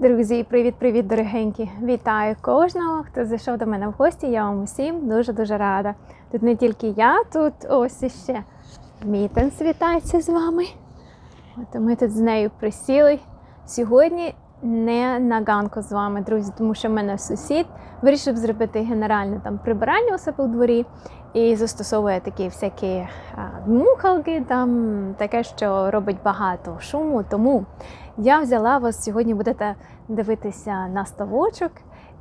Друзі, привіт-привіт, дорогенькі! Вітаю кожного, хто зайшов до мене в гості. Я вам усім дуже-дуже рада. Тут не тільки я, тут ось іще Мітенс вітається з вами. От ми тут з нею присіли. Сьогодні не на ганку з вами, друзі, тому що в мене сусід вирішив зробити генеральне там прибирання у себе у дворі і застосовує такі всякі а, дмухалки, там таке, що робить багато шуму. Тому я взяла вас сьогодні, будете дивитися на ставочок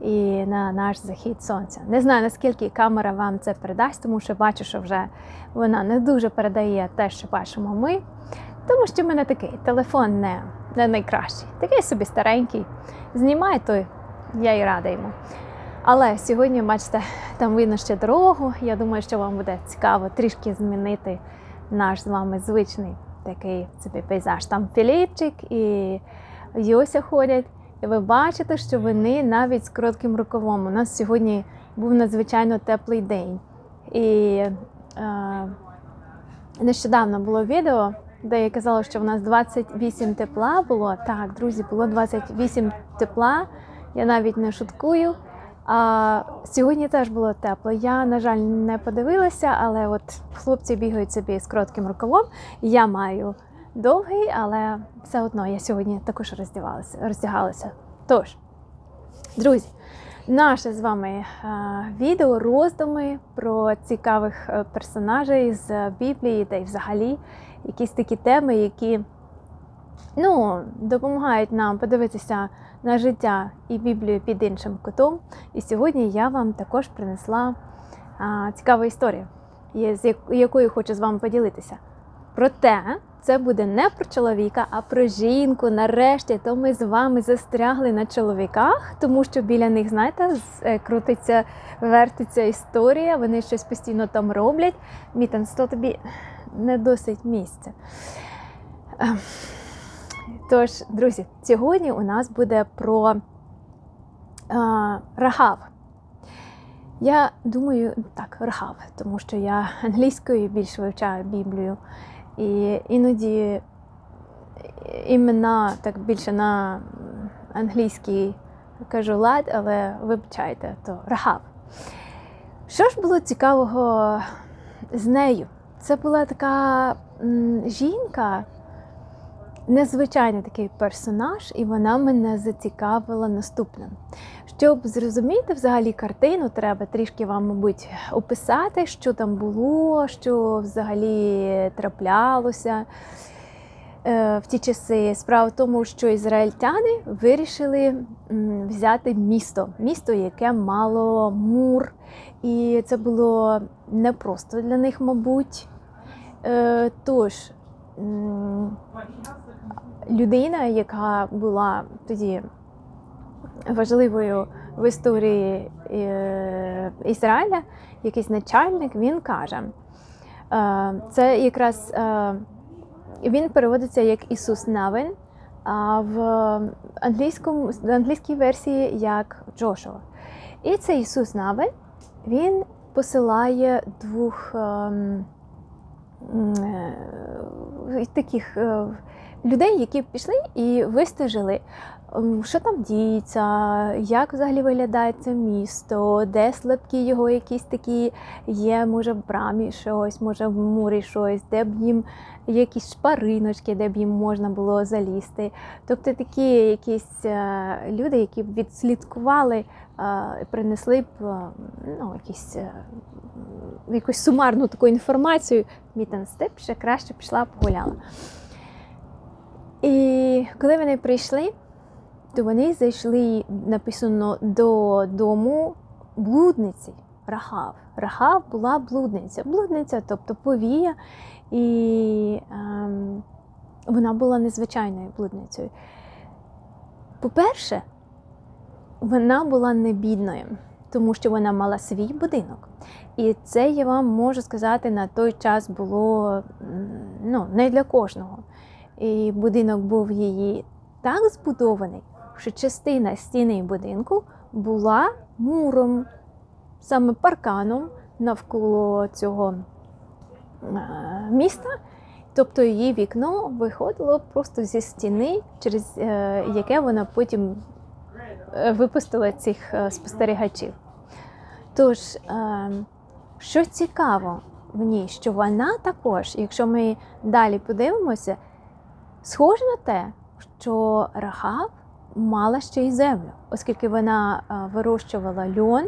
і на наш захід сонця. Не знаю наскільки камера вам це передасть, тому що бачу, що вже вона не дуже передає те, що бачимо ми. Тому що в мене такий телефон не, не найкращий, такий собі старенький. Знімає, то я і рада йому. Але сьогодні, бачите, там видно ще дорогу. Я думаю, що вам буде цікаво трішки змінити наш з вами звичний такий собі пейзаж. Там Філіпчик і Йося ходять. І ви бачите, що вони навіть з коротким рукавом. У нас сьогодні був надзвичайно теплий день. І е, нещодавно було відео, де я казала, що в нас 28 тепла було. Так, друзі, було 28 тепла. Я навіть не шуткую. А сьогодні теж було тепло. Я, на жаль, не подивилася, але от хлопці бігають собі з коротким рукавом. Я маю довгий, але все одно я сьогодні також роздягалася. роздягалася. Тож, друзі, наше з вами відео роздуми про цікавих е, персонажей з Біблії та й взагалі якісь такі теми, які ну, допомагають нам подивитися на життя і Біблію під іншим кутом. І сьогодні я вам також принесла а, цікаву історію, з якою хочу з вами поділитися. Проте це буде не про чоловіка, а про жінку. Нарешті то ми з вами застрягли на чоловіках, тому що біля них, знаєте, крутиться, вертиться історія, вони щось постійно там роблять. Мітан, то тобі не досить місця. Тож, друзі, сьогодні у нас буде про а, Рахав. Я думаю, так, Рахав, тому що я англійською більш вивчаю Біблію. І іноді імена так більше на англійській кажу лад, але вибачайте, то Рахав. Що ж було цікавого з нею? Це була така жінка незвичайний такий персонаж, і вона мене зацікавила наступним. Щоб зрозуміти взагалі картину, треба трішки вам, мабуть, описати, що там було, що взагалі траплялося в ті часи. Справа в тому, що ізраїльтяни вирішили взяти місто, місто, яке мало мур. І це було непросто для них, мабуть. Е, тож, людина, яка була тоді важливою в історії е, Ізраїля, якийсь начальник, він каже, е, це якраз е, він переводиться як Ісус Навин, а в англійському, англійській версії як Джошуа. І цей Ісус Навин, він посилає двох ем, таких людей, які пішли і вистежили, ем, що там діється, як взагалі виглядає це місто, де слабкі його якісь такі є, може в брамі щось, може в мурі щось, де б їм якісь шпариночки, де б їм можна було залізти. Тобто такі якісь е, люди, які б відслідкували, е, принесли б е, ну, якісь. Якусь сумарну таку інформацію, Мітен Степ ще краще пішла погуляла. І коли вони прийшли, то вони зайшли написано до дому блудниці Рахав. Рахав була блудниця. Блудниця, тобто повія, і ем, вона була незвичайною блудницею. По-перше, вона була не бідною, тому що вона мала свій будинок. І це я вам можу сказати на той час було ну, не для кожного. І будинок був її так збудований, що частина стіни будинку була муром, саме парканом навколо цього міста. Тобто її вікно виходило просто зі стіни, через е, яке вона потім е, випустила цих е, спостерігачів. Тож, е, що цікаво в ній, що вона також, якщо ми далі подивимося, схоже на те, що Рахав мала ще й землю, оскільки вона е, вирощувала льон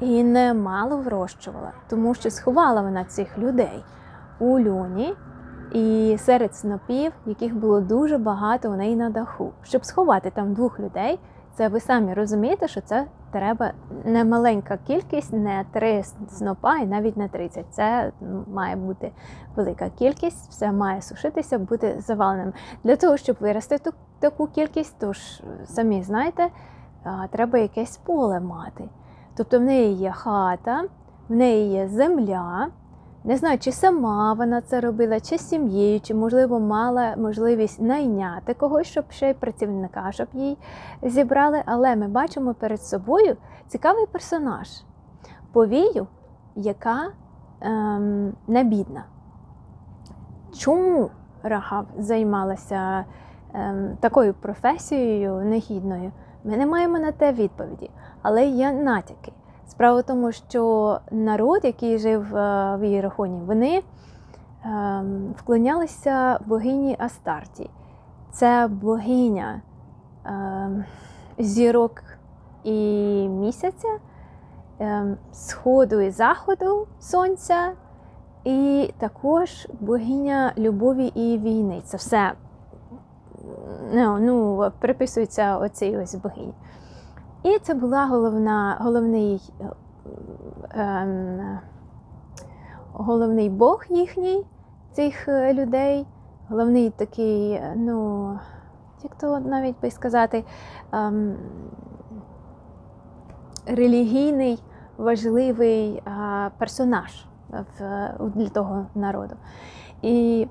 і немало вирощувала, тому що сховала вона цих людей у льоні і серед снопів, яких було дуже багато у неї на даху. Щоб сховати там двох людей, це ви самі розумієте, що це треба не маленька кількість, не три снопа і навіть не 30. Це має бути велика кількість, все має сушитися, бути заваленим. Для того, щоб вирости ту, таку кількість, то ж самі знаєте, треба якесь поле мати. Тобто в неї є хата, в неї є земля. Не знаю, чи сама вона це робила, чи з сім'єю, чи, можливо, мала можливість найняти когось, щоб ще й працівника, щоб їй зібрали. Але ми бачимо перед собою цікавий персонаж повію, яка ем, не бідна. Чому Рахав займалася ем, такою професією негідною? Ми не маємо на те відповіді, але є натяки. Справа в тому, що народ, який жив е, в Єрихоні, вони ем, вклонялися богині Астарті. Це богиня ем, зірок і місяця, сходу і заходу сонця, і також богиня любові і війни. Це все ну, ну, приписується оцій ось богині. І це була головна, головний, ем, головний Бог їхній, цих е, людей, головний такий, е, ну, як то навіть би сказати, ем, релігійний, важливий е, персонаж в, для того народу. І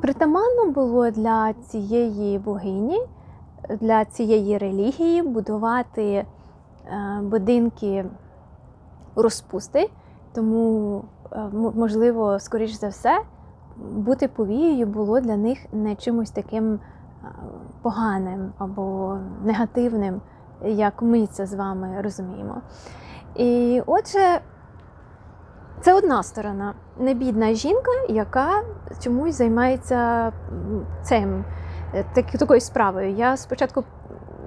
притаманно було для цієї богині для цієї релігії будувати е, будинки розпусти, тому, е, можливо, скоріш за все, бути повією було для них не чимось таким е, поганим або негативним, як ми це з вами розуміємо. І отже, це одна сторона. Небідна жінка, яка чомусь займається цим так, такою справою. Я спочатку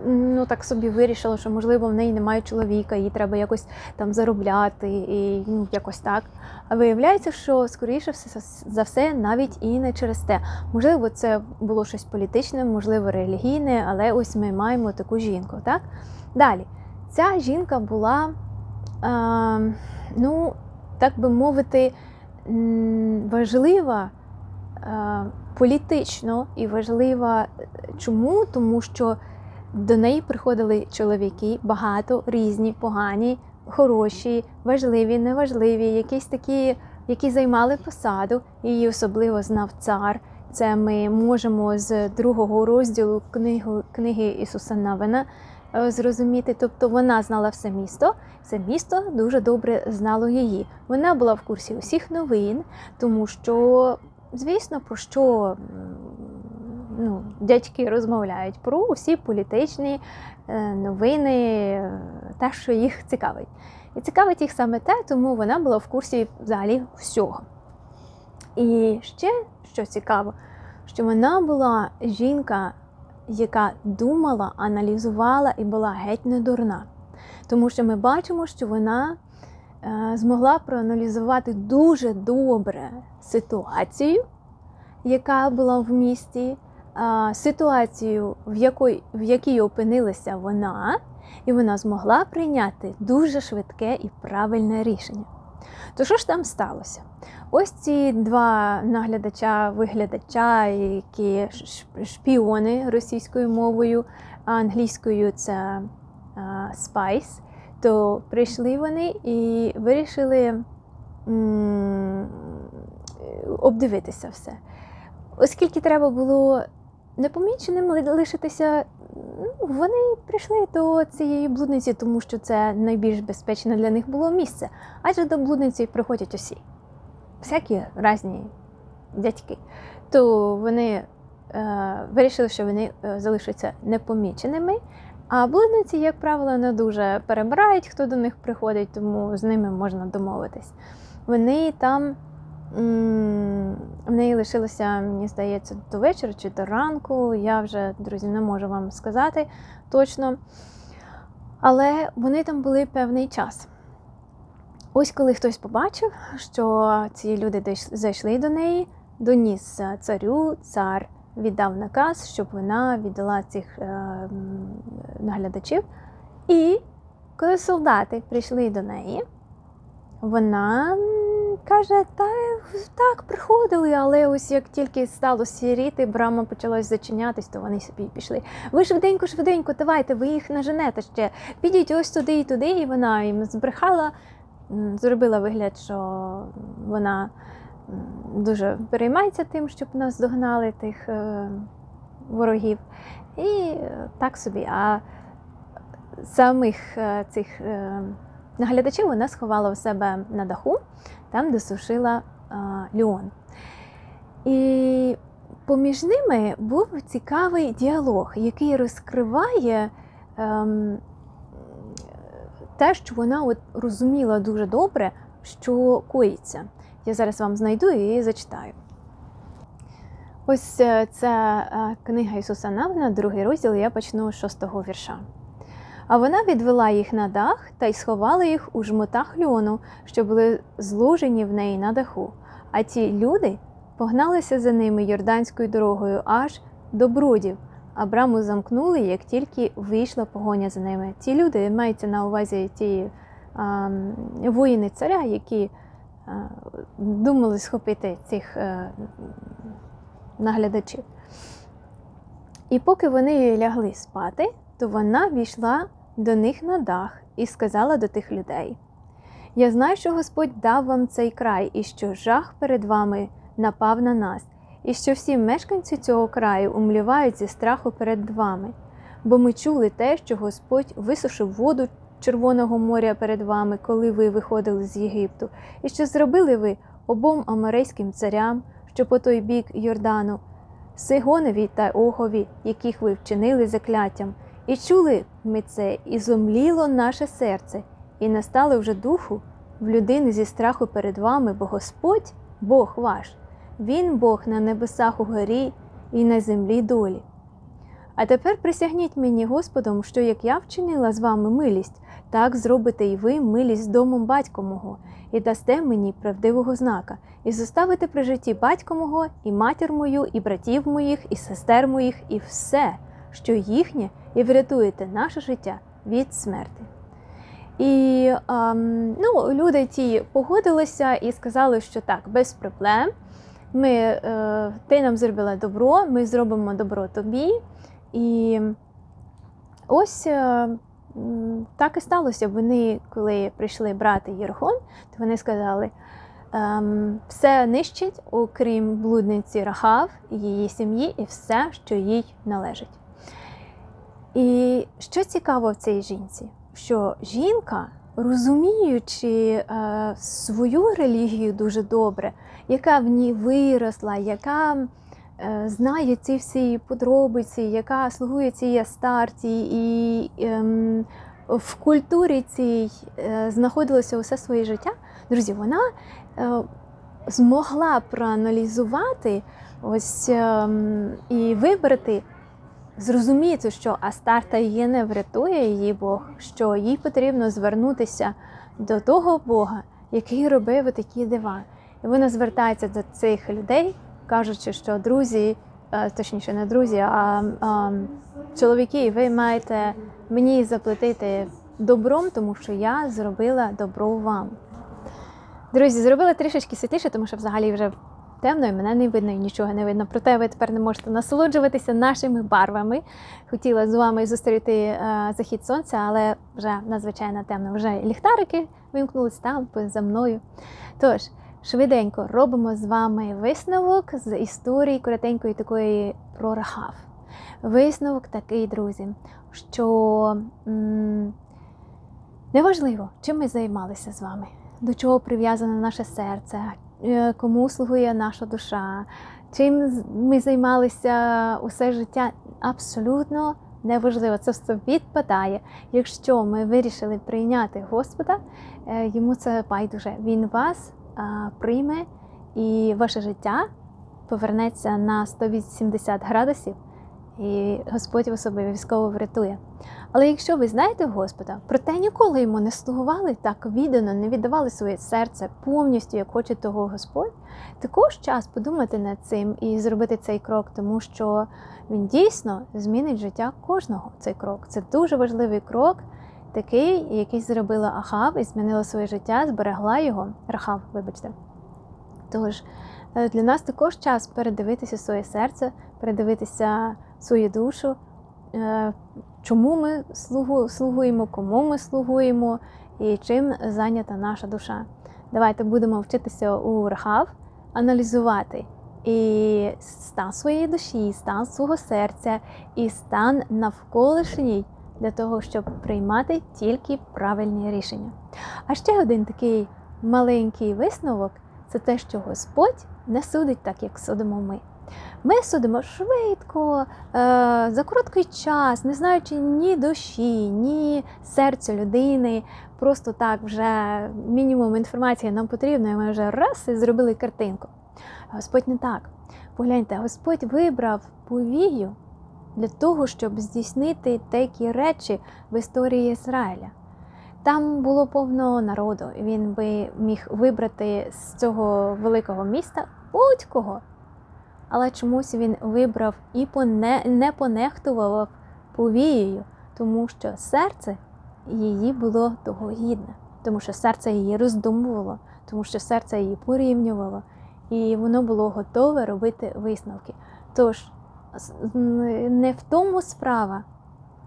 ну, так собі вирішила, що можливо в неї немає чоловіка, їй треба якось там заробляти і ну, якось так. А виявляється, що скоріше все за все навіть і не через те. Можливо, це було щось політичне, можливо, релігійне, але ось ми маємо таку жінку. Так? Далі, ця жінка була, е, ну, так би мовити, важлива е, політично і важлива е, чому? Тому що до неї приходили чоловіки, багато різні, погані, хороші, важливі, неважливі, якісь такі, які займали посаду. Її особливо знав цар. Це ми можемо з другого розділу книгу, книги Ісуса Навина е, зрозуміти. Тобто вона знала все місто, все місто дуже добре знало її. Вона була в курсі усіх новин, тому що, звісно, про що ну, дядьки розмовляють про усі політичні е, новини, те, що їх цікавить. І цікавить їх саме те, тому вона була в курсі взагалі всього. І ще що цікаво, що вона була жінка, яка думала, аналізувала і була геть не дурна. Тому що ми бачимо, що вона змогла проаналізувати дуже добре ситуацію, яка була в місті, е, ситуацію, в якій, в якій опинилася вона, і вона змогла прийняти дуже швидке і правильне рішення. То що ж там сталося? Ось ці два наглядача-виглядача, які шпіони російською мовою, а англійською це спайс, то прийшли вони і вирішили обдивитися все. Оскільки треба було непоміченим лишитися, ну, вони прийшли до цієї блудниці, тому що це найбільш безпечне для них було місце. Адже до блудниці приходять усі. Всякі різні дядьки, то вони е, вирішили, що вони е, залишаться непоміченими. А блудниці, як правило, не дуже перебирають, хто до них приходить, тому з ними можна домовитись. Вони там в неї лишилося, мені здається, до вечора чи до ранку. Я вже, друзі, не можу вам сказати точно. Але вони там були певний час. Ось коли хтось побачив, що ці люди зайшли до неї, доніс царю, цар віддав наказ, щоб вона віддала цих е, наглядачів. І коли солдати прийшли до неї, вона каже: Та так, приходили, але ось як тільки стало сіріти, брама почалась зачинятись, то вони собі пішли. Ви швиденько, швиденько, давайте, ви їх наженете ще. Підіть ось туди і туди. І вона їм збрехала, зробила вигляд, що вона дуже переймається тим, щоб нас догнали тих е, ворогів. І е, так собі. А самих е, цих наглядачів вона сховала у себе на даху, там, де льон. І поміж ними був цікавий діалог, який розкриває ем, те, що вона от розуміла дуже добре, що коїться. Я зараз вам знайду і зачитаю. Ось е, це е, книга Ісуса Навина, другий розділ, я почну з шостого вірша. А вона відвела їх на дах та й сховала їх у жмотах льону, що були зложені в неї на даху. А ті люди погналися за ними йорданською дорогою аж до бродів, а браму замкнули, як тільки вийшла погоня за ними. Ті люди мається на увазі ті а, воїни царя, які думали схопити цих наглядачів. І поки вони лягли спати, то вона війшла до них на дах і сказала до тих людей: Я знаю, що Господь дав вам цей край, і що жах перед вами напав на нас, і що всі мешканці цього краю умлівають зі страху перед вами. Бо ми чули те, що Господь висушив воду Червоного моря перед вами, коли ви виходили з Єгипту, і що зробили ви обом аморейським царям, що по той бік Йордану, Сигонові та Огові, яких ви вчинили закляттям. І чули ми це, і зомліло наше серце, і настало вже духу в людини зі страху перед вами, бо Господь, Бог ваш, Він Бог на небесах угорі і на землі долі. А тепер присягніть мені, Господом, що як я вчинила з вами милість, так зробите і ви милість з домом батька мого, і дасте мені правдивого знака, і зоставите при житті батька мого, і матір мою, і братів моїх, і сестер моїх, і все, що їхнє, і врятуєте наше життя від смерти. І ем, ну, люди ті погодилися і сказали, що так, без проблем. Ми, е, ти нам зробила добро, ми зробимо добро тобі. І ось е, так і сталося. Вони, коли прийшли брати Єрхон, то вони сказали: ем, все нищить, окрім блудниці Рахав, її сім'ї і все, що їй належить. І що цікаво в цій жінці, що жінка, розуміючи е, свою релігію дуже добре, яка в ній виросла, яка знає ці всі подробиці, яка слугує цій Астарті, і ем, в культурі цій е, знаходилося усе своє життя, друзі, вона е, змогла проаналізувати ось ем, і вибрати зрозуміти, що Астарта її не врятує її Бог, що їй потрібно звернутися до того Бога, який робив такі дива. І вона звертається до цих людей, кажучи, що друзі, е, точніше, не друзі, а, а чоловіки, ви маєте мені заплатити добром, тому що я зробила добро вам. Друзі, зробила трішечки світліше, тому що взагалі вже темно, і мене не видно, і нічого не видно. Проте ви тепер не можете насолоджуватися нашими барвами. Хотіла з вами зустріти е, захід сонця, але вже надзвичайно темно. Вже ліхтарики вимкнулись там за мною. Тож, швиденько робимо з вами висновок з історії коротенької такої про Рахав. Висновок такий, друзі, що м- неважливо, чим ми займалися з вами, до чого прив'язане наше серце, е, кому слугує наша душа, чим ми займалися усе життя, абсолютно неважливо. Це все відпадає. Якщо ми вирішили прийняти Господа, е, йому це байдуже. Він вас прийме і ваше життя повернеться на 180 градусів, і Господь вас обов'язково врятує. Але якщо ви знаєте Господа, проте ніколи йому не слугували так віддано, не віддавали своє серце повністю, як хоче того Господь, також час подумати над цим і зробити цей крок, тому що він дійсно змінить життя кожного. Цей крок. Це дуже важливий крок, такий, який зробила Ахав і змінила своє життя, зберегла його. Рахав, вибачте. Тож е, для нас також час передивитися своє серце, передивитися свою душу, е, чому ми слугу- слугуємо, кому ми слугуємо і чим зайнята наша душа. Давайте будемо вчитися у Рахав, аналізувати і стан своєї душі, і стан свого серця, і стан навколишній для того, щоб приймати тільки правильні рішення. А ще один такий маленький висновок це те, що Господь не судить так, як судимо ми. Ми судимо швидко, е, за короткий час, не знаючи ні душі, ні серця людини. Просто так вже мінімум інформації нам потрібно, і ми вже раз і зробили картинку. Господь не так. Погляньте, Господь вибрав повію для того, щоб здійснити такі речі в історії Ізраїля. Там було повно народу. і Він би міг вибрати з цього великого міста будь-кого. Але чомусь він вибрав і поне, не понехтував повією, тому що серце її було того гідне, тому що серце її роздумувало, тому що серце її порівнювало, і воно було готове робити висновки. Тож не в тому справа,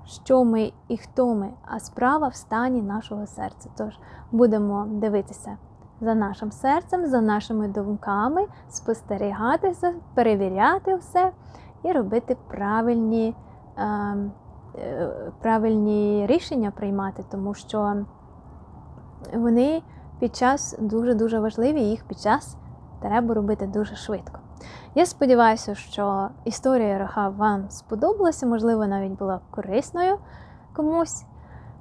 що ми і хто ми, а справа в стані нашого серця. Тож будемо дивитися за нашим серцем, за нашими думками, спостерігати, за- перевіряти все і робити правильні, е, е, правильні рішення приймати, тому що вони під час дуже-дуже важливі, їх під час треба робити дуже швидко. Я сподіваюся, що історія Раха вам сподобалася, можливо, навіть була корисною комусь.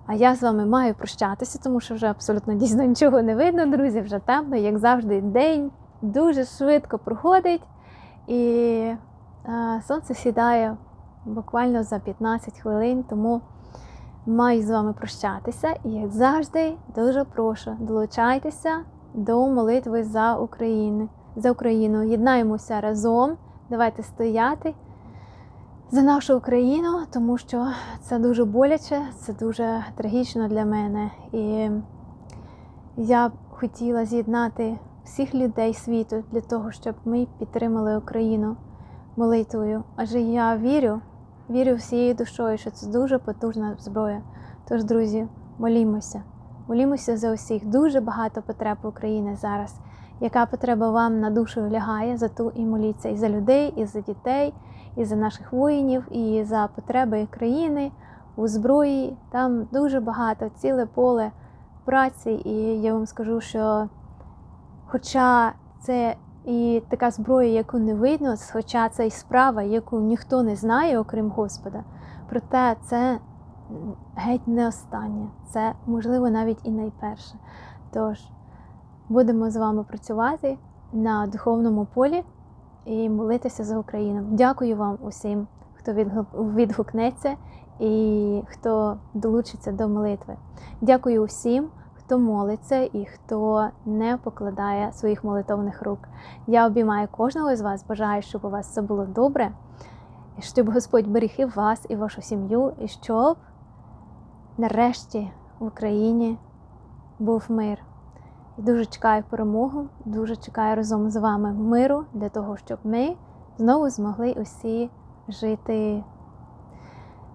А я з вами маю прощатися, тому що вже абсолютно дійсно нічого не видно, друзі, вже темно, як завжди, день дуже швидко проходить, і е, сонце сідає буквально за 15 хвилин, тому маю з вами прощатися. І як завжди, дуже прошу, долучайтеся до молитви за Україну. За Україну. Єднаємося разом. Давайте стояти за нашу Україну, тому що це дуже боляче, це дуже трагічно для мене. І я б хотіла з'єднати всіх людей світу для того, щоб ми підтримали Україну молитвою. Адже я вірю, вірю всією душою, що це дуже потужна зброя. Тож, друзі, молімося. Молімося за усіх. Дуже багато потреб в Україні зараз. Яка потреба вам на душу лягає, за ту і моліться і за людей, і за дітей, і за наших воїнів, і за потреби країни у зброї. Там дуже багато, ціле поле праці. І я вам скажу, що хоча це і така зброя, яку не видно, хоча це і справа, яку ніхто не знає, окрім Господа, проте це геть не останнє, це можливо навіть і найперше. Тож будемо з вами працювати на духовному полі і молитися за Україну. Дякую вам усім, хто відгу- відгукнеться і хто долучиться до молитви. Дякую усім, хто молиться і хто не покладає своїх молитовних рук. Я обіймаю кожного з вас, бажаю, щоб у вас все було добре, щоб Господь беріг і вас, і вашу сім'ю, і щоб нарешті в Україні був мир. І дуже чекаю перемогу, дуже чекаю разом з вами миру для того, щоб ми знову змогли усі жити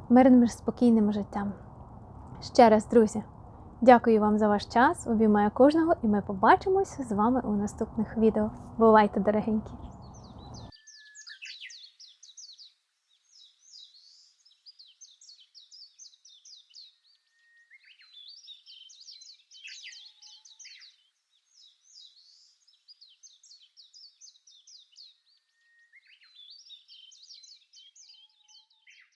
мирним, спокійним життям. Ще раз, друзі, дякую вам за ваш час. Обіймаю кожного, і ми побачимося з вами у наступних відео. Бувайте, дорогенькі!